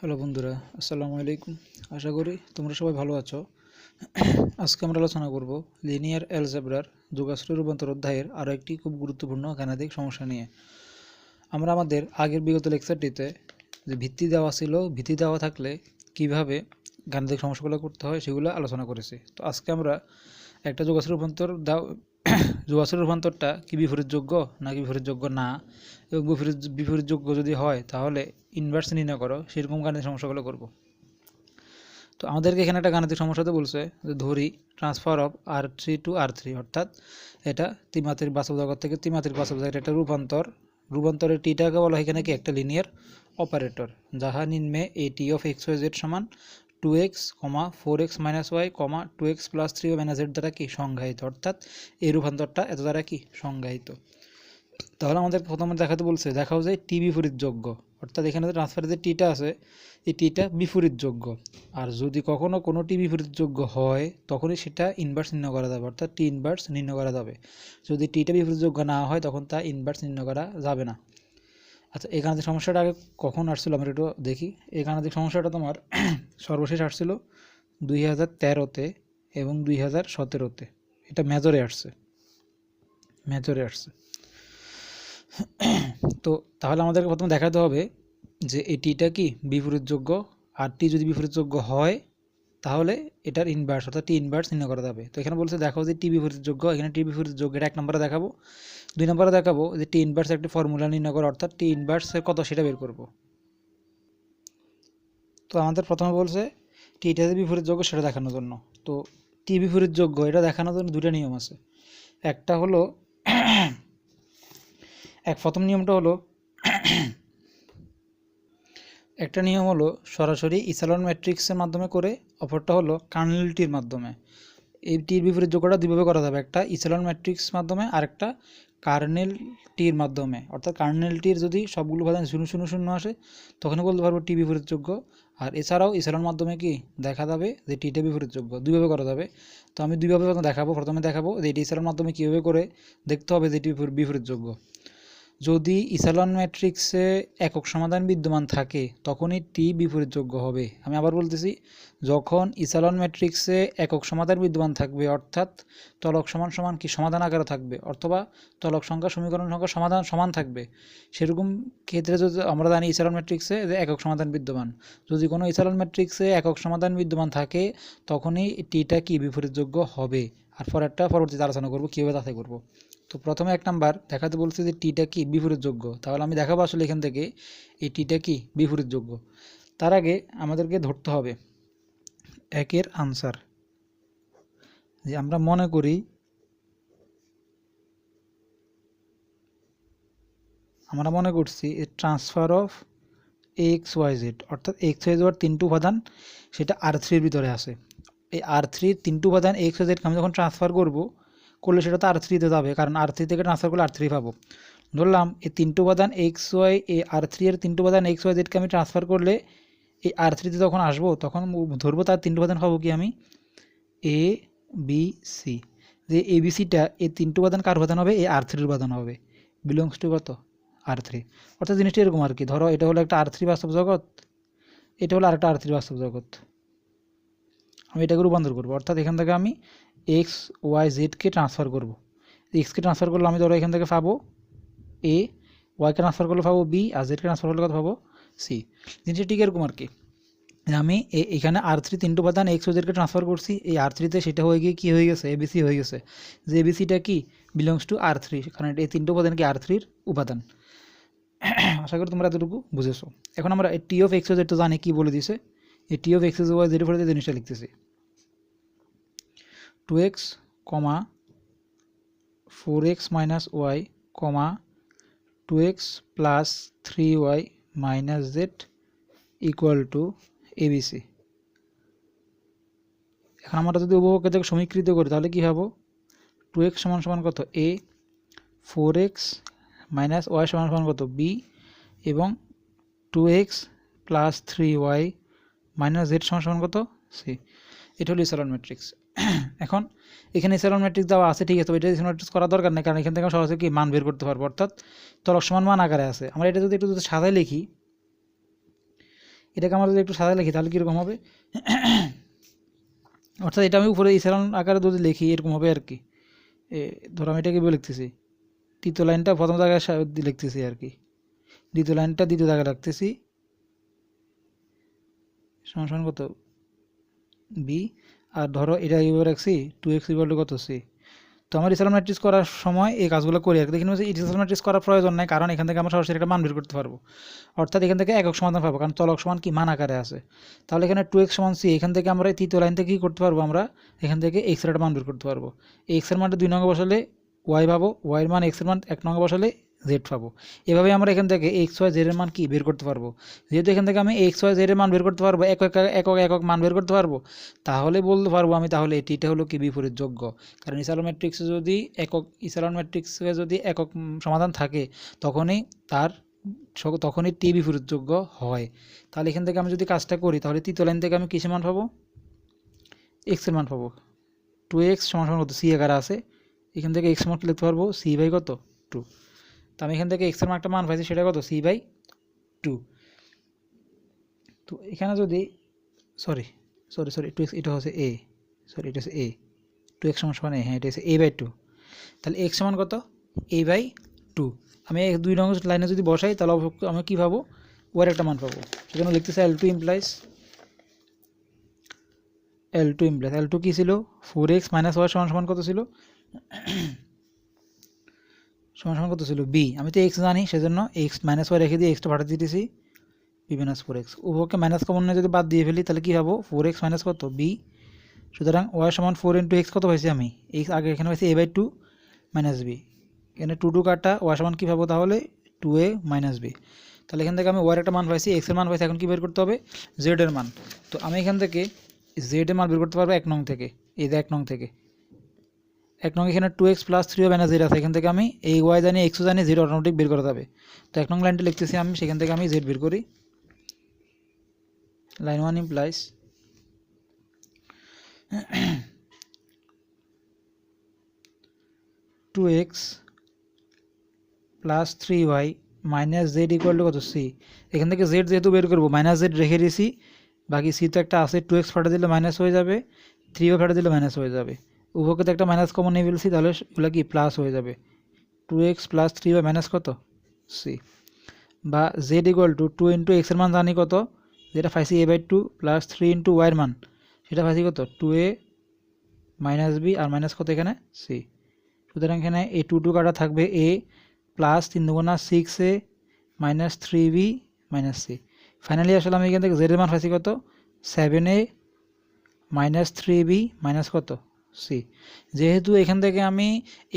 Hello বন্ধুরা, আসসালামু আলাইকুম। আশা করি তোমরা সবাই ভালো আছো। আজকে আমরা আলোচনা করব লিনিয়ার অ্যালজেব্রার যোগাশ্রয় রূপান্তর অধ্যায়ের আরও একটি খুব গুরুত্বপূর্ণ গাণিতিক সমস্যা নিয়ে। আমরা আমাদের আগের বিগত লেকচারটিতে যে ভিত্তি দেওয়া ছিল, ভিত্তি দেওয়া থাকলে কীভাবে গাণিতিক সমস্যাগুলো করতে হয় সেগুলো আলোচনা করেছি। তো আজকে আমরা একটা যোগাশ্রী রূপান্তর দাও রূপান্তরটা কি বিপরীতযোগ্য না কি বিপরীতযোগ্য না? এবং বিপরীত, বিপরীতযোগ্য যদি হয়, তাহলে ইনভার্স নির্ণয় করো, সেরকম গাণিতিক সমস্যাগুলো করব। তো আমাদেরকে এখানে একটা গাণিতিক সমস্যাতে বলছে, যে ধরি transfer of R three to R three অর্থাৎ এটা ত্রিমাত্রিক বাস্তব জগৎ থেকে ত্রিমাত্রিক বাস্তব জগৎ একটা রূপান্তর। রূপান্তরের টিটাকে বলা হয় এখানে কি? একটা লিনিয়ার অপারেটর যাহা নিম্নে এ T of x y z সমান two x comma four x minus y comma two x plus three minus z দ্বারা কি সংজ্ঞায়িত? অর্থাৎ এই রূপান্তরটা এত দ্বারা কি সংজ্ঞায়িত? তাহলে আমাদের প্রথমে দেখাতে বলছে, দেখাও যায় টি বিপরীতযোগ্য। অর্থাৎ এখানে যে ট্রান্সফারের যে টিটা আছে, এই টিটা বিপরীতযোগ্য। আর যদি কখনো কোনো টি বিপরীতযোগ্য হয়, তখনই সেটা ইনভার্স নির্ণয় করা যাবে। অর্থাৎ টি ইনভার্স নির্ণয় করা যাবে। যদি টিটা বিপরীতযোগ্য না হয়, তখন তা ইনভার্স নির্ণয় করা যাবে না। আচ্ছা এই গাণিতিক সমস্যাটা আগে কখন আসছিল আমরা একটু দেখি। এই গাণিতিক সমস্যাটা তোমার সর্বশেষ আসছিল দুই হাজার তেরোতে এবং দুই হাজার সতেরোতে। এটা মেজরে আসছে। মেজরে আসছে। তো তাহলে আমাদেরকে প্রথমে দেখাতে হবে যে এটিটা কি বিপরীতযোগ্য? আর টি যদি বিপরীতযোগ্য হয় তাহলে এটার ইনভার্স অর্থাৎ টি ইনভার্স নির্ণয় করা যাবে। তো এখানে বলছে, দেখো যে টি বিপরীত যোগ্য, এখানে টি বিপরীতযোগ্য এটা এক নম্বরে দেখাবো। দুই নম্বরে দেখাবো যে টি ইনভার্স একটি ফর্মুলা নির্ণয় করা, অর্থাৎ টি ইনভার্সের কত সেটা বের করব। তো আমাদের প্রথমে বলছে টিটা যে বিপরীত যোগ্য, সেটা দেখানোর জন্য। তো টি বিপরীত যোগ্য, এটা দেখানোর জন্য দুটো নিয়ম আছে। একটা হলো, এক প্রথম নিয়মটা হলো একটা নিয়ম হলো সরাসরি ইসালন ম্যাট্রিক্সের মাধ্যমে করে, অপরটা হলো কার্নেলটির মাধ্যমে। এই টির বিপরীত যোগ্যটা দুইভাবে করা যাবে, একটা ইসালন ম্যাট্রিক্স মাধ্যমে আর একটা কার্নেল টির মাধ্যমে। অর্থাৎ কার্নেল টির যদি সবগুলো উপাদান শূন্য শূন্য শূন্য আসে তখন বলতে পারব টি বিপরীতযোগ্য আর এছাড়াও ইসালন মাধ্যমে কি দেখা যাবে যে টিটা বিপরীতযোগ্য দুইভাবে করা যাবে। তো আমি দুইভাবে দেখাবো, প্রথমে দেখাবো যে এটি ইসালন মাধ্যমে কীভাবে করে দেখতে হবে যে এটি বিপরীতযোগ্য যদি ইসালন ম্যাট্রিক্সে একক সমাধান বিদ্যমান থাকে, তখনই টি বিপরীতযোগ্য হবে। আমি আবার বলতেছি, যখন ইসালন ম্যাট্রিক্সে একক সমাধান বিদ্যমান থাকবে, অর্থাৎ তলক সমান সমান কি সমাধান আকারে থাকবে, অথবা তলক সংখ্যা, সমীকরণ সংখ্যা সমাধান সমান থাকবে, সেরকম ক্ষেত্রে যদি আমরা জানি ইসালন ম্যাট্রিক্সে একক সমাধান বিদ্যমান। যদি কোনো ইসালন ম্যাট্রিক্সে একক সমাধান বিদ্যমান থাকে, তখনই টিটা কি বিপরীতযোগ্য হবে? আর পরেরটা পরবর্তীতে আলোচনা করব, কীভাবে তাতে করব। তো প্রথমে এক নাম্বার দেখাতে বলছে যে টিটা কি বিপরীতযোগ্য। তাহলে আমি দেখাবো আসলে এখান থেকে এই টিটা কি বিপরীতযোগ্য। তার আগে আমাদেরকে ধরতে হবে একের আনসার। যে আমরা মনে করি আমরা মনে করছি transfer of x y z, অর্থাৎ এক্স ওয়াই জেড তিনটি উপাদান সেটা আর থ্রির ভিতরে আছে। এই আর থ্রির তিনটি উপাদান এক্স ওয়াই জেডকে আমি যখন ট্রান্সফার করব করলে সেটা তো আর থ্রিতে যাবে। কারণ আর থ্রি থেকে ট্রান্সফার করলে আর থ্রি পাবো। ধরলাম, এই তিনটে উপাদান এক্স ওয়াই এ আর থ্রি এর তিনটে উপাদান এক্স ওয়াই জেডকে আমি ট্রান্সফার করলে এই আর থ্রিতে যখন আসব, তখন ধরবো তার তিনটে উপাদান পাবো কি আমি? এ বি সি যে এ বি সিটা এই তিনটে উপাদান কার উপাদান হবে? এই আর থ্রির উপাদান হবে। বিলংস টু কত? আর থ্রি অর্থাৎ জিনিসটা এরকম আর কি। ধরো, এটা হলো একটা আর থ্রি বাস্তব জগৎ, এটা হলো আরেকটা আর থ্রি বাস্তব জগৎ। আমি এটাকে রূপান্তর করব। অর্থাৎ এখান থেকে আমি এক্স ওয়াই জেডকে ট্রান্সফার করব। এক্সকে ট্রান্সফার করলে আমি ধরো এখান থেকে পাবো এ ওয়াইকে ট্রান্সফার করলে পাবো বি, আর জেডকে ট্রান্সফার করলে কত পাবো? সি। জিনিসটা ঠিক এরকম আর কি। আমি এখানে আর থ্রি তিনটে উপাদান এক্স ও জেডকে ট্রান্সফার করছি, এই আর থ্রিতে সেটা হয়ে গিয়ে কী হয়ে গেছে? এবিসি হয়ে গেছে। যে এবিসিটা কি? বিলংস টু আর থ্রি কারণ এই তিনটে উপাদান কি আর থ্রির উপাদান। আশা করি তোমরা এতটুকু বুঝেছ। এখন আমরা টি অফ এক্স ও জেড তো জানি কী বলে দিছে এই টি অফ এক্স ওয়াই জেডের ফলে জিনিসটা লিখতেছি। Two x comma four x minus y comma two x plus three y minus z equal to a b c এখন আমরা যদি উপভোগকে থেকে সমীকৃত করি, তাহলে কী হব? টু এক্স সমান সমান কত? A four x minus y সমান সমান কত? বি এবং two x plus three y minus z সমান সমান কত? সি এটা হলো ইসালন ম্যাট্রিক্স এখন এখানে ইসালন ম্যাট্রিক্স দেওয়া আছে, ঠিক আছে তো এটা ইসালন ম্যাট্রিক্স করার দরকার নেই, কারণ এখান থেকে সরাসরি কি মান বের করতে পারব, অর্থাৎ তলক সমান মান আকারে আছে। আমরা এটা যদি একটু যদি সাজায় লিখি, এটাকে আমরা যদি একটু সাদা লিখি, তাহলে কীরকম হবে? অর্থাৎ এটা আমি উপরে ইসারান আকারে যদি লিখি, এরকম হবে আর কি। ধরো আমি এটাকে লিখতেছি, তৃতীয় লাইনটা প্রথম জায়গায় লিখতেছি আর কি। দ্বিতীয় লাইনটা দ্বিতীয় জায়গায় রাখতেছি। সমান সমান কত? বি আর ধরো এটা এইভাবে রাখছি টু এক্স ইকুয়াল কত সি তো আমার ইসলাম ম্যাট্রিক্স করার সময় এই কাজগুলো করি আর দেখুন ইসলাম ম্যাট্রিক্স করার প্রয়োজন নাই, কারণ এখান থেকে আমরা সরাসরি একটা মান বের করতে পারব। অর্থাৎ এখান থেকে একক সমাধান পাবো, কারণ চলক সমান কি? মান আকারে আছে। তাহলে এখানে টু এক্স সমান সি এখান থেকে আমরা তৃতীয় লাইন থেকে কী করতে পারব আমরা? এখান থেকে এক্সের একটা মান বের করতে পারব। এই এক্সের মানটা দুই নঙ্গে বসালে ওয়াই পাবো ওয়াইয়ের মান এক্সের মান এক নঙ্গে বসালে জেড পাবো। এভাবে আমরা এখান থেকে এক্স ওয়াই জেড এর মান কি বের করতে পারব? যেহেতু এখান থেকে আমি এক্স ওয়াই জেড এর মান বের করতে পারব, একক একক একক মান বের করতে পারব, তাহলে বলতে পারব আমি তাহলে এটি, এটা হলো কি বিপরীত যোগ্য কারণ ইসালন ম্যাট্রিক্সে যদি একক ইসালন ম্যাট্রিক্সে যদি একক সমাধান থাকে, তখনই তার তখনই টি বিপরীত যোগ্য হয়। তাহলে এখান থেকে আমি যদি কাজটা করি, তাহলে তৃতীয় লাইন থেকে আমি কিসের মান পাবো? এক্সের মান পাবো। টু এক্স সমান সমান কত? সি এগারো আছে। এখান থেকে এক্স মান লিখতে পারব? সি বাই কত? টু তো আমি এখান থেকে এক্সের একটা মান পাইছি সেটা কত? সি বাই টু তো এখানে যদি sorry sorry sorry two x এটা হচ্ছে এ সরি এটা হচ্ছে এ টু এক্স সমান সমান এ হ্যাঁ এটা হচ্ছে এ বাই টু তাহলে এক্স সমান কত? এ বাই টু আমি দুই নম্বর লাইনে যদি বসাই, তাহলে আমি কী পাবো? ওর একটা মান পাবো। সেখানে লিখতেছে L two implies L two implies L two কী ছিল? ফোর এক্স মাইনাস ওয়াই সমান সমান কত ছিল? সমান কত ছিল? বি আমি তো এক্স জানি, সেজন্য এক্স মাইনাস ওয়াই রেখে দিয়ে এক্সটা পাঠিয়ে দিতেছি বি মাইনাস ফোর এক্স উভয়কে মাইনাস কমন নিয়ে যদি বাদ দিয়ে ফেলি, তাহলে কী হব? ফোর এক্স মাইনাস কত? বি সুতরাং ওয়াই সমান ফোর ইন্টু এক্স কত পাইছি আমি? এক্স আগে এখানে পাইছি a by two minus b এখানে টু টু কাটা ওয়াই সমান কী পাবো তাহলে? টু এ মাইনাস বি তাহলে এখান থেকে আমি ওয়ার একটা মান পাইছি এক্সের মান পাইছি, এখন কী বের করতে হবে? জেড এর মান। তো আমি এখান থেকে জেড এর মান বের করতে পারব এক নং থেকে। এই এক নং থেকে। এক নং এখানে two x plus three minus z আছে। এখান থেকে আমি এই ওয়াই জানি এক্সও জানি জেড অটোমেটিক বের করা যাবে। তো এক নং লাইনটা লিখতেছি আমি, সেখান থেকে আমি জেড বের করি। Line one implies two x plus three y minus z equal to কত? সি এখান থেকে জেড যেহেতু বের করব মাইনাস জেড রেখে দিয়েছি, বাকি সি তো একটা আছে টু এক্স ফাটা দিলে মাইনাস হয়ে যাবে থ্রি ওয়াই ফাটা দিলে মাইনাস হয়ে যাবে। উভয়কে তো একটা মাইনাস কমন নিয়ে ফেলছি, তাহলে ওগুলো কি প্লাস হয়ে যাবে? Two x plus three y minus কত? সি বা z equal to two into এক্সের মান জানি কত? যেটা পাইছি a by two plus three into ওয়াইয়ের মান। সেটা পাইছি কত? টু এ মাইনাস বি আর মাইনাস কত এখানে? সি সুতরাং এখানে এ টু টু কাটা থাকবে এ প্লাস তিন দুগুণা six a minus three b minus c finally আসলে আমি এখান থেকে জেডের মান পাইছি কত? Seven a minus three b minus কত? সি। যেহেতু এখান থেকে আমি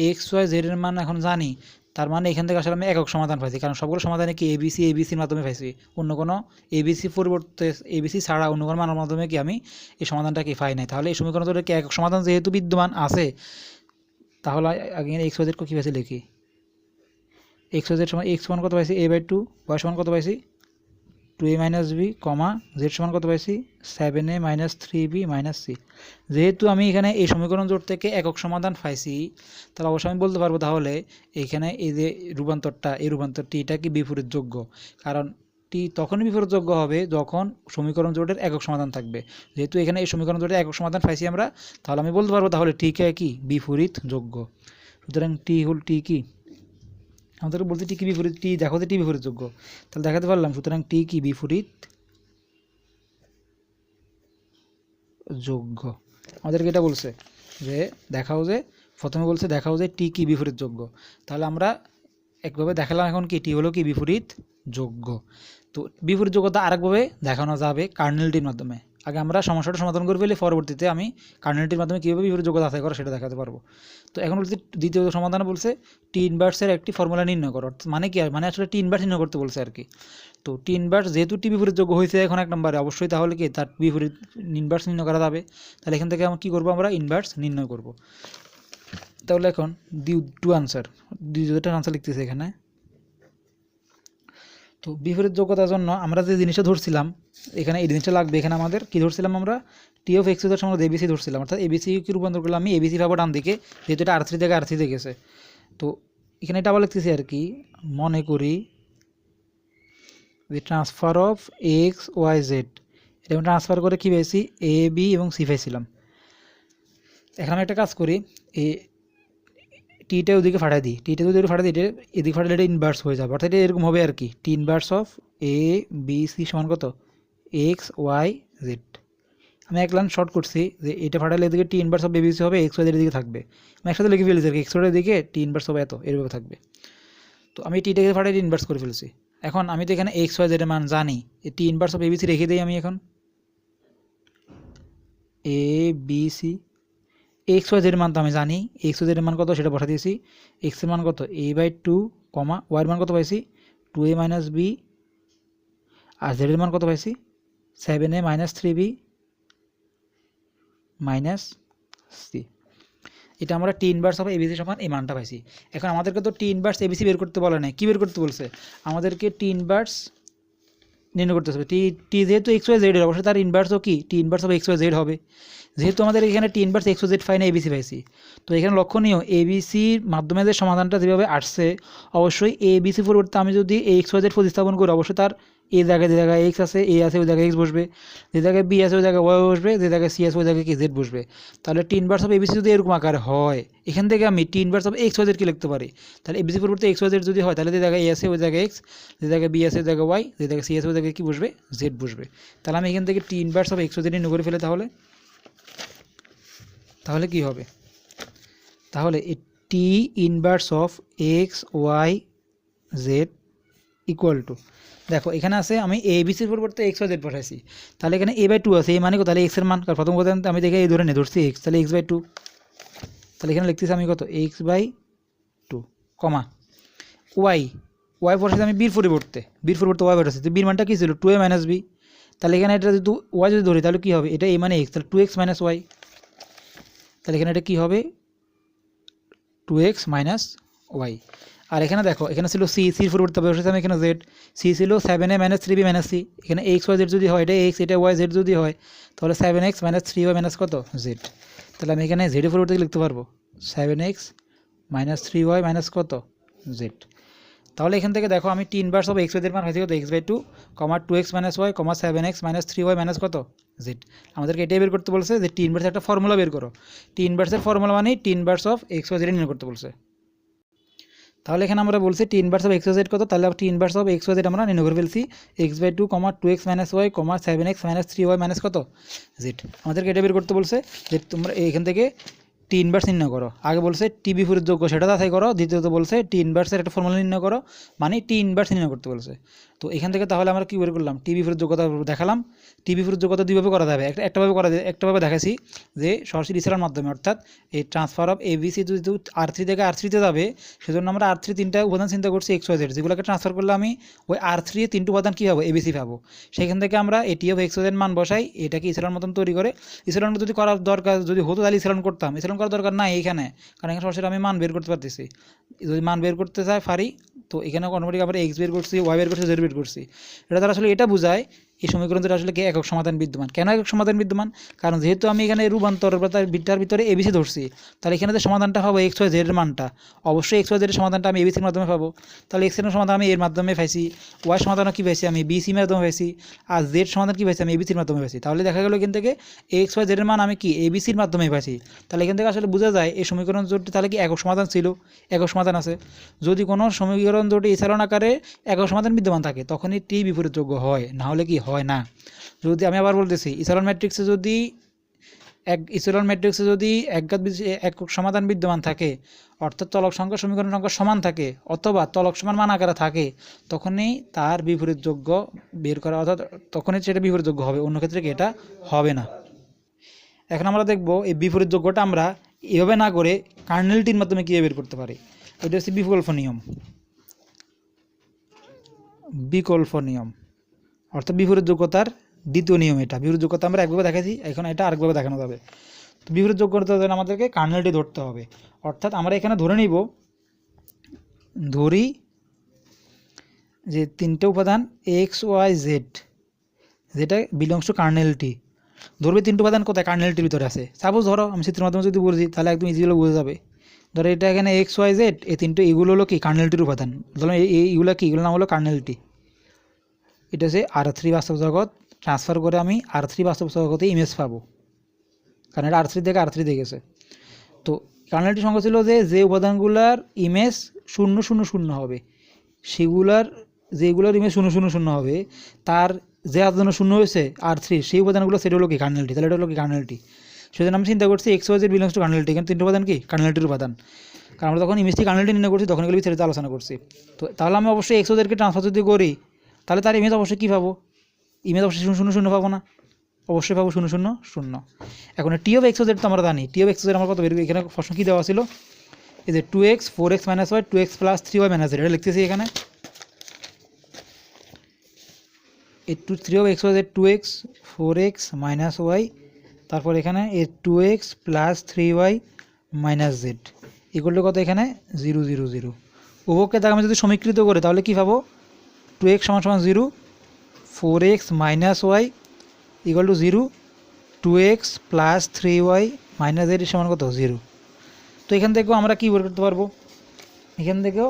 এক্স ওয়াই জেডের মান এখন জানি, তার মানে এখান থেকে আসলে আমি একক সমাধান পাইছি, কারণ সবগুলো সমাধানে কি এবিসি এবিসির মাধ্যমে পাইছি। অন্য কোনো এবিসি পরিবর্তে এবিসি ছাড়া অন্য কোনো মানের মাধ্যমে কি আমি এই সমাধানটা কি পাই নাই? তাহলে এই সমীকরণ ধরে কি একক সমাধান যেহেতু বিদ্যমান আছে, তাহলে আগে এক্স ওয়াইজেড কী পাইছি লিখি? এক্স ওয়াইজেড সমান এক্স সমান কত পাইছি? এ বাই টু ওয়াই সমান কত পাইছি? Two a minus b comma z সমান কত পাইছি? Seven a minus three b minus c. যেহেতু আমি এখানে এই সমীকরণ জোট থেকে একক সমাধান পাইছি, তাহলে অবশ্যই আমি বলতে পারব তাহলে এখানে এই যে রূপান্তরটা, এই রূপান্তরটি এটা কি বিপরীতযোগ্য? কারণ টি তখনই বিপরীতযোগ্য হবে যখন সমীকরণ জোটের একক সমাধান থাকবে। যেহেতু এখানে এই সমীকরণ জোটের একক সমাধান পাইছি আমরা, তাহলে আমি বলতে পারব তাহলে টি কে কি? বিপরীত যোগ্য সুতরাং টি হল টি কি? আমাদের বলতে টি কি বিপরীত, টি দেখো যে টি বিপরীত যোগ্য তাহলে দেখাতে পারলাম, সুতরাং টি কি বিপরীত যোগ্য আমাদেরকে এটা বলছে যে, দেখাও যে, প্রথমে বলছে দেখাও যে টি কি বিপরীত যোগ্য তাহলে আমরা একভাবে দেখালাম এখন কি, টি হলো কি বিপরীত যোগ্য তো বিপরীত যোগ্যতা আরেকভাবে দেখানো যাবে কার্নেলটির মাধ্যমে। আগে আমরা সমস্যাটা সমাধান করে ফেলে, পরবর্তীতে আমি কার্নেলটির মাধ্যমে কীভাবে বিপরীত যোগ্যতা আদায় করা সেটা দেখাতে পারব। তো এখন বলতে দ্বিতীয় সমাধান বলছে টি ইনভার্সের একটি ফর্মুলা নির্ণয় করো মানে কি মানে আসলে টি ইনভার্স নির্ণয় করতে বলছে আর কি তো টি ইনভার্স যেহেতু টি বিপরীত যোগ্য হয়েছে এখন এক নম্বরে, অবশ্যই তাহলে কি তার বিপরীত ইনভার্স নির্ণয় করা যাবে? তাহলে এখান থেকে আমরা কী করব আমরা? ইনভার্স নির্ণয় করব। তাহলে এখন দি টু আনসার দ্বিতীয়টা আনসার লিখতেছে এখানে। তো বিপরীত যোগ্যতার জন্য আমরা যে জিনিসটা ধরছিলাম, এখানে এই জিনিসটা লাগবে। এখানে আমাদের কী ধরছিলাম আমরা? টি অফ এক্স আমরা এবিসি ধরছিলাম। অর্থাৎ এবিসি কি রূপান্তর করলাম আমি এবিসি পাবো ডান দিকে, যেহেতু এটা আর থ্রি থেকে আর থ্রিতে গেছে। তো এখানে এটা আবার লিখতেছি আর কি, মনে করি যে transfer of x y z এটা আমি ট্রান্সফার করে কী পেয়েছি? এ বি এবং সি পাইছিলাম। এখন আমি একটা কাজ করি, এ টিটা ওদিকে ফাটাই দিই। টিটা যদি ফাটাই দিই, এটা এদিকে ফাটালে এটা ইনভার্স হয়ে যাবে। অর্থাৎ এটা এরকম হবে আর কি। T inverse of a b c সমান কত? এক্স ওয়াই জেড আমি এক লাইন শর্ট করছি যে এটা ফাটালে এদিকে T inverse of a b c হবে এক্স ওয়াই দিকে থাকবে। আমি একসাথে লিখে ফেলেছি আর কি। এক্স ওয়াইয়ের দিকে টি ইনভার্স হবে এত এরভাবে থাকবে। তো আমি টিটাকে ফাটাই ইনভার্স করে ফেলেছি। এখন আমি তো এখানে এক্স ওয়াই জেডের মান জানি। টি ইনভার্স অফ এবিসি রেখে দিই আমি এখন। A b c x y z মান তো আমি জানি। এক্স ওয়াই জেডের মান কত? সেটা বসা দিয়েছি। এক্সের মান কত? এ বাই টু কমা ওয়াইয়ের মান কত পাইছি? টু এ মাইনাস বি আর জেডের মান কত পাইছি? Seven a minus three b minus c এটা আমরা টি ইনভার্স অফ এবিসি সমান এই মানটা পাইছি। এখন আমাদেরকে তো টি ইনভার্স এবিসি বের করতে বলে নাই। কী বের করতে বলছে? আমাদেরকে টি ইনভার্স নির্ণয় করতে হবে। টি টি যেহেতু এক্স ওয়াই জেড অবশ্যই তার ইনভার্সও কি? টি ইনভার্স হবে এক্স ওয়াই জেড হবে। যেহেতু আমাদের এখানে T inverse x y z fine a b c পাইছি। তো এখানে লক্ষণীয় এবিসির মাধ্যমে যে সমাধানটা যেভাবে আসছে, অবশ্যই এবিসি পরিবর্তে আমি যদি এক্স ওয়াই জেড প্রতিস্থাপন করি, অবশ্যই তার এ জায়গায় যে জায়গায় এক্স আছে এ আছে, ওই জায়গায় এক্স বসবে। যে জায়গায় বি আছে, ওই জায়গায় ওয়াই বসবে। যে জায়গায় সি আছে, ওই জায়গায় কি জেড বসবে। তাহলে টি ইনভার্স অফ এবিসি যদি এরকম আকার হয়, এখান থেকে আমি T inverse of x y z কি লিখতে পারি? তাহলে এবিসি পরিবর্তে এক্স ওয়াই জেড যদি হয়, তাহলে যে জায়গায় এ আছে, ওই জায়গায় এক্স যে জায়গায় বি আছে, ওই জায়গায় ওয়াই যে জায়গায় সি আছে, ওই জায়গায় কী বসবে? জেড বসবে। তাহলে আমি এখান থেকে T inverse of x y z নিয়ে করে ফেলে তাহলে। তাহলে কি হবে? তাহলে T inverse of x y z equal to দেখো, এখানে আছে আমি এ বিসির পরিবর্তে এক্স ওয়াই জেড পাঠাইছি। তাহলে এখানে এ বাই টু আছে এ মানে কত তাহলে এক্সের মান প্রথম কথা আমি দেখে এই ধরে নিয়ে ধরছি এক্স তাহলে এক্স বাই টু তাহলে এখানে লিখতেছি আমি কত? X by two comma. Y y পড়েছি আমি বির পরিবর্তে। বির পরিবর্তে ওয়াই পাঠাচ্ছি তো বির মানটা কী ছিল? টু এ মাইনাস বি তাহলে এখানে এটা যদি ওয়াই যদি ধরি, তাহলে কী হবে? এটা এ মানে এক্স তাহলে টু এক্স মাইনাস ওয়াই তাহলে এখানে এটা কী হবে? টু এক্স মাইনাস ওয়াই আর এখানে দেখো, এখানে ছিল সি সির পরিবর্তে বসেছে আমি এখানে জেড সি ছিল seven a minus three b minus c এখানে এক্স ওয়াই জেড যদি হয়, এটা এক্স এটা ওয়াই জেড যদি হয়, তাহলে seven x minus three y minus কত? জেড তাহলে আমি এখানে জেডের পরিবর্তে লিখতে পারব seven x minus three y minus কত? জেড তাহলে এখান থেকে দেখো, আমি টি ইনভার্স অফ এক্স ওয়াইদের মান হয়েছে কত? X by two comma two x minus y comma seven x minus three y minus কত? জেড আমাদেরকে এটাই বের করতে বলছে যে টি ইনভার্স একটা ফর্মুলা বের করো। টি ইনভার্সের ফর্মুলা মানে T verse of x y z নির্ণয় করতে বলছে। তাহলে এখানে আমরা বলছি T inverse of x z কত? তাহলে T inverse of x z আমরা নির্ণয় করে ফেলছি। X by two comma two x minus y comma seven x minus three y minus কত? জেড আমাদেরকে এটা বের করতে বলছে যে তোমরা এখান থেকে টি ইনভার্স নির্ণয় করো। আগে বলছে টি বিপরীত যোগ্য, সেটা যাচাই করো। দ্বিতীয়ত বলছে টি ইনভার্সের একটা ফর্মুলা নির্ণয় করো। মানে টি ইনভার্স নির্ণয় করতে বলছে। তো এখান থেকে তাহলে আমরা কী বের করলাম? টি বিপরীত যোগ্যতা দেখালাম। টি বিপরীত যোগ্যতা দুইভাবে করা যাবে। একটা একটাভাবে করা একটাভাবে দেখাচ্ছি যে সরাসরি ইসরার মাধ্যমে, অর্থাৎ এই ট্রান্সফার অফ এবিসি যদি আর থ্রি থেকে আর থ্রিতে যাবে, সেজন্য আমরা আর থ্রি তিনটা উপাদান চিন্তা করছি এক্স ওয়াই জেড যেগুলোকে ট্রান্সফার করলে আমি ওই আর থ্রি তিনটে উপাদান কী পাবো? এবিসি পাবো। সেখান থেকে আমরা এটি অফ এক্স ওয়াই মান বসাই, এটাকে ইসরার মতন তৈরি করে। ইসরান যদি করার দরকার, যদি হতো তাহলে ইসরান করতাম। ইসরান করার দরকার নাই এখানে, কারণ এখানে সরাসরি আমি মান বের করতে পারতেছি। যদি মান বের করতে চাই পারি তো এখানে অটোমেটিক আবার এক্স বের করছি ওয়াই বের করছি জেড বের করছি এটা তারা আসলে এটা বোঝায় এই সমীকরণটা আসলে কি? একক সমাধান বিদ্যমান। কেন একক সমাধান বিদ্যমান? কারণ যেহেতু আমি এখানে রূপান্তর বা তার বিদ্যার ভিতরে এবিসি ধরছি, তাহলে এখানে যে সমাধানটা পাবো, এক্স, ওয়াই জেডের মানটা, অবশ্যই এক্স, ওয়াই জেডের সমাধানটা আমি এবিসির মাধ্যমে পাবো। তাহলে এক্সের সমাধান আমি এর মাধ্যমে পাইছি, ওয়াই সমাধানও কী পাইছি আমি? বিসির মাধ্যমে পাইছি, আর জেড সমাধান কী পাইছি আমি? এবিসির মাধ্যমে পাইছি। তাহলে দেখা গেলো এখান থেকে এক্স, ওয়াই জেডের মান আমি কি? এবিসির মাধ্যমে পাইছি। তাহলে এখান থেকে আসলে বোঝা যায়, এই সমীকরণ জোটটি তাহলে কি একক সমাধান ছিল? একক সমাধান আছে। যদি কোনো সমীকরণ জোটে ইসারণ আকারে একক সমাধান বিদ্যমান থাকে, তখনই টি বিপরীতযোগ্য হয়। না হলে কি হয়? না। যদি আমি আবার বলতেছি ইসারন ম্যাট্রিক্সে যদি এক ইসরন ম্যাট্রিক্সে যদি একঘাত একক সমাধান বিদ্যমান থাকে, অর্থাৎ তলক সংখ্যা সমীকরণ সংখ্যা সমান থাকে, অথবা তলক সমান মান আকারে থাকে, তখনই তার বিপরীত বিপরীতযোগ্য বের করা, অর্থাৎ তখনই সেটা বিপরীতযোগ্য হবে, অন্য ক্ষেত্রে এটা হবে না। এখন আমরা দেখব এই বিপরীত বিপরীতযোগ্যটা আমরা এভাবে না করে কার্নেলটির মাধ্যমে কীভাবে বের করতে পারি। এটা হচ্ছে বিকল্প নিয়ম। বিকল্প নিয়ম। অর্থাৎ বিপরীত যোগ্যতার দ্বিতীয় নিয়ম এটা। বিপরীত যোগ্যতা আমরা একভাবে দেখাচ্ছি এখন এটা আরেকভাবে দেখানো যাবে। তো বিপরীত যোগ্যতার জন্য আমাদেরকে কার্নেলটি ধরতে হবে। অর্থাৎ আমরা এখানে ধরে নিব, ধরি যে তিনটে উপাদান এক্স, ওয়াই, জেড, যেটা বিলংস টু কার্নেলটি। ধরবে তিনটে উপাদান কোথায়? কার্নেলটির ভিতরে আছে। সাপোজ ধরো, আমি চিত্রের মাধ্যমে যদি বুঝি তাহলে একদম ইজিগুলো বুঝে যাবে। ধরো এটা এখানে এক্স, ওয়াই, জেড এই তিনটে, এগুলো হলো কি? কার্নেলটির উপাদান। ধরো এই এইগুলো কি? এগুলো নাম হলো কার্নেলটি। এটা হচ্ছে আর থ্রি বাস্তব জগৎ ট্রান্সফার করে আমি আর থ্রি বাস্তব জগতে ইমেজ পাবো। কারণ এটা আর থ্রি থেকে আর থ্রি দেখেছে তো কার্নালটির সংখ্যা ছিল যে যে উপাদানগুলার ইমেজ শূন্য শূন্য শূন্য হবে, সেগুলার, যেগুলোর ইমেজ শূন্য শূন্য শূন্য হবে, তার যে জন্য শূন্য হয়েছে আর থ্রি সেই উপাদানগুলো সেটা হলো কি কার্নালটি? তাহলে এটা হলো কি কার্নেলটি? সেজন্য আমি চিন্তা করছি এক্স ওয়াইজের বিলংস টু কার্নেলটি এখানে তিনটে উপাদান কি? কার্নেলটির উপাদান। কারণ আমরা তখন ইমেজটি কার্নেলটি নির্ণয় করছি, তখন এগুলো বিস্তারিত আলোচনা করছি। তো তাহলে আমি অবশ্যই এক্স ওয়াইজেরকে ট্রান্সফার যদি করি তাহলে তার ইমেজ অবশ্যই কী পাবো? ইমেজ অবশ্যই শূন্য শূন্য শূন্য পাবো না? অবশ্যই পাবো শূন্য শূন্য শূন্য। এখন টি অফ এক্স ওয়াইজের তো আমরা জানি। টি অফ এক্স ওয়াইজের আমার কত বের এখানে প্রশ্ন কী দেওয়া ছিল? এই যে two x four x minus y two x plus three y minus এটা লিখতেছি এখানে। A two three of x y two x four x minus y তারপর এখানে a two x plus three y minus z to কত এখানে? Zero zero zero উভয়কে তাকে আমি যদি সমীকৃত করে, তাহলে কী পাবো? টু এক্স সমান সমান zero four x minus y equal to zero two x plus three y minus z সমান কত? জিরো তো এখান থেকেও আমরা কী বের করতে পারব? এখান থেকেও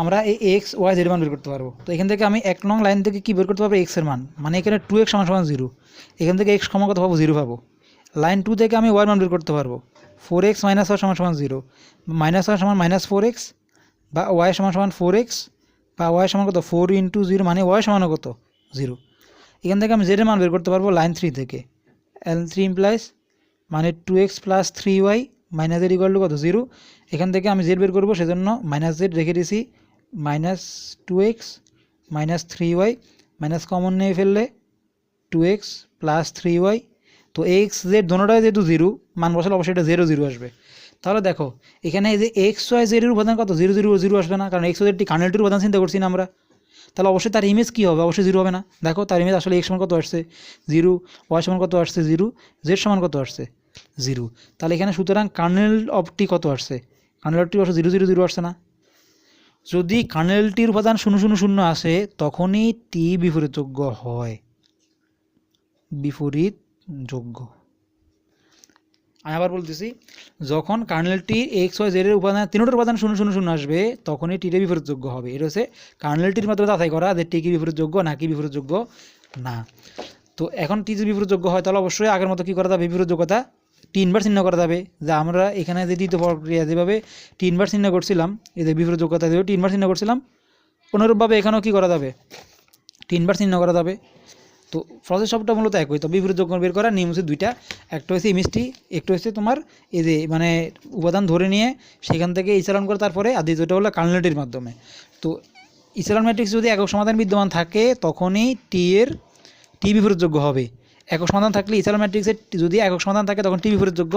আমরা এই এক্স ওয়াই জেড মান বের করতে পারব। তো এখান থেকে আমি এক নং লাইন থেকে কী বের করতে পারব? এক্সের মান। মানে এখানে টু এক্স সমান সমান জিরো এখান থেকে এক্স সমান কত পাবো? জিরো পাবো। লাইন টু থেকে আমি ওয়াই মান বের করতে পারব। ফোর এক্স মাইনাস ওয়াই সমান সমান জিরো মাইনাস ওয়াই সমান মাইনাস ফোর এক্স বা ওয়াই সমান সমান ফোর এক্স বা ওয়াই সমান কত? ফোর ইন্টু জিরো মানে ওয়াই সমান কত? জিরো এখান থেকে আমি জেডের মান বের করতে পারব লাইন থ্রি থেকে। এল থ্রি ইমপ্লাইস মানে two x plus three y minus z equal to কত? জিরো এখান থেকে আমি জেড বের করব সেজন্য মাইনাস জেড রেখে দিয়েছি minus two x minus three y minus common নিয়ে ফেললে two x plus three y তো এক্স জেড দোনোটাই যেহেতু জিরো মান বসালে অবশ্যই এটা জিরো জিরো আসবে। তাহলে দেখো, এখানে যে এক্স ওয়াই জেডের উপাদান কত? জিরো জিরো জিরো আসবে না, কারণ এক্স ওয়াই জেডটি কার্নেলটির উপাদান চিন্তা করছি না আমরা। তাহলে অবশ্যই তার ইমেজ কী হবে? অবশ্যই জিরো হবে না। দেখো, তার ইমেজ আসলে এক্স সমান কত আসছে? জিরো ওয়াই সমান কত আসছে? জিরো জেড সমান কত আসছে? জিরো তাহলে এখানে সুতরাং কার্নেল অফটি কত আসছে? কার্নেল অফটি আসলে জিরো জিরো জিরো আসছে না। যদি কার্নেলটির উপাদান শূন্য শূন্য শূন্য আসে, তখনই টি বিপরীতযোগ্য হয়। বিপরীত যোগ্য আমি আবার বলতেছি, যখন কার্নেলটি এক্স ওয়াই জেডের উপাদান তিনটার উপাদান শূন্য শূন্য শূন্য আসবে, তখনই টিটা বিপরীতযোগ্য হবে। এটা হচ্ছে কার্নেলটির মাধ্যমে যাচাই করা যে টি কি বিপরীতযোগ্য নাকি বিপরীতযোগ্য না। তো এখন টি যদি বিপরীতযোগ্য হয়, তাহলে অবশ্যই আগের মতো কী করা যাবে? বিপরীতযোগ্যতা তিনবার চিহ্ন করা যাবে। যে আমরা এখানে যে দ্বিতীয় প্রক্রিয়া যেভাবে তিনবার চিহ্ন করছিলাম, এই যে বিপরীতযোগ্যতা যেভাবে তিনবার চিহ্ন করছিলাম, অনুরূপভাবে এখানেও কী করা যাবে? তিনবার চিহ্ন করা যাবে। তো প্রসেস সবটা মূলত একই। তো বিপরীত যোগ্য বের করা নিয়ম হচ্ছে দুইটা, একটা হচ্ছে ইমিজটি একটা হচ্ছে তোমার এই যে মানে উপাদান ধরে নিয়ে সেখান থেকে ইচালন করে তারপরে, আর দ্বিতীয়টা হলো কার্নেলটির মাধ্যমে। তো ইচালন ম্যাট্রিক্স যদি একক সমাধান বিদ্যমান থাকে, তখনই টি এর টি বিপরীতযোগ্য হবে। একক সমাধান থাকলে ইচালন ম্যাট্রিক্সের যদি একক সমাধান থাকে, তখন টি বিপরীতযোগ্য,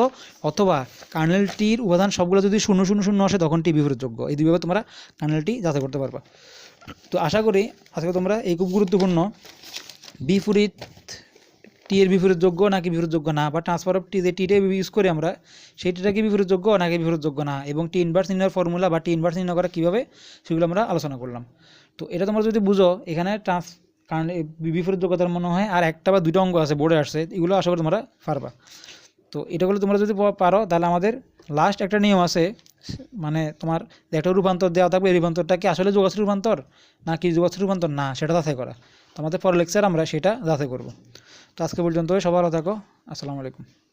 অথবা কার্নেলটির উপাদান সবগুলো যদি শূন্য শূন্য শূন্য আসে, তখন টি বিপরীতযোগ্য। এই দুইভাবে তোমরা কার্নেলটি যাচাই করতে পারবা। তো আশা করি আজকে তোমরা এই খুব গুরুত্বপূর্ণ বিপরীত টি এর বিপরীত যোগ্য নাকি বিপরীতযোগ্য না? বা ট্রান্সফার অফ টি যে টিটা ইউজ করি আমরা সেই টিটা কি বিপরীতযোগ্য নাকি বিপরীত যোগ্য না? এবং টি ইনভার্স নির্ণয়ের ফর্মুলা বা টি ইনভার্স নির্ণয় করা কীভাবে, সেগুলো আমরা আলোচনা করলাম। তো এটা তোমরা যদি বুঝো, এখানে ট্রান্স কারণ এই বিপরীতযোগ্যতার মনে হয় আর একটা বা দুটো অঙ্গ আছে, বোর্ডে আসছে, এগুলো আশা করি তোমরা পারবা। তো এটাগুলো তোমরা যদি পারো, তাহলে আমাদের লাস্ট একটা নিয়ম আছে মানে তোমার একটা রূপান্তর দেওয়া থাকবে, এই রূপান্তরটা কি আসলে যোগাশ্রী রূপান্তর? না কি যোগাশ্রী রূপান্তর? না, সেটা যাচাই করা। আমাদের পরের লেকচার আমরা সেটা যাচাই করব। তো আজকে পর্যন্ত সবার থাকো আসসালামু আলাইকুম।